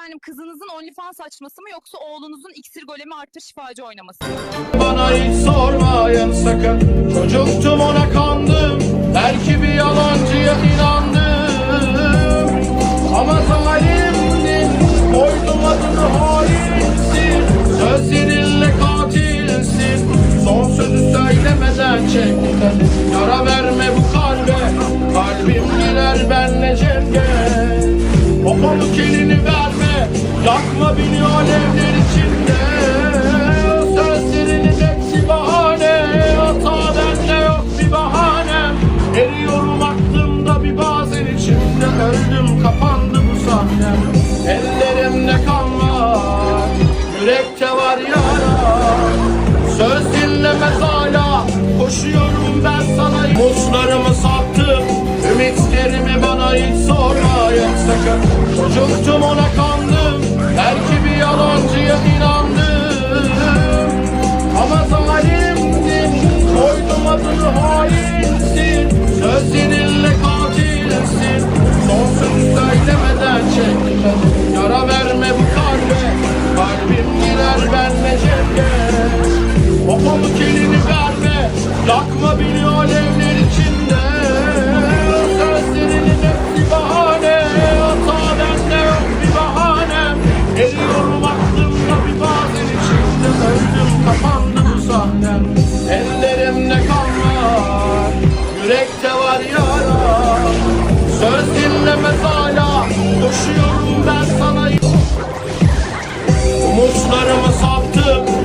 Efendim kızınızın OnlyFans açması mı yoksa oğlunuzun iksir golemi artı şifacı oynaması mı? Bana hiç sormayın sakın. Çocuktum ona kandım. Belki bir yalancıya inandım. Ama zalimdin Koydum adını hainsin. Söz seninle katilsin. Son sözü söylemeden çektim. Yara verme bu kalbe. Kalbim gider benle cenge O pamuk elini verme Yakma beni alevler içinde. Sözlerinin hepsi bahane Hata bende yok bir bahanem Eriyorum aklımda bir bazen içimde. Öldüm kapandı bu sahnem Ellerimde kan var Yürekte var yara. Söz dinlemez hala Koşuyorum ben sana. Muzlarımı sattım Ümitlerimi bana hiç sormayın sakın Çocuktum ona cenge o pamuk elini verme. Yakma beni alevler içinde. Sözlerinin hepsi bahane. Hata bende yok bir bahanem Eriyorum aklımda bir bazen içinde. Öldüm kapandı bu sahnem. Ellerimde kan var Yürekte var yara Söz dinlemez Koşuyorum look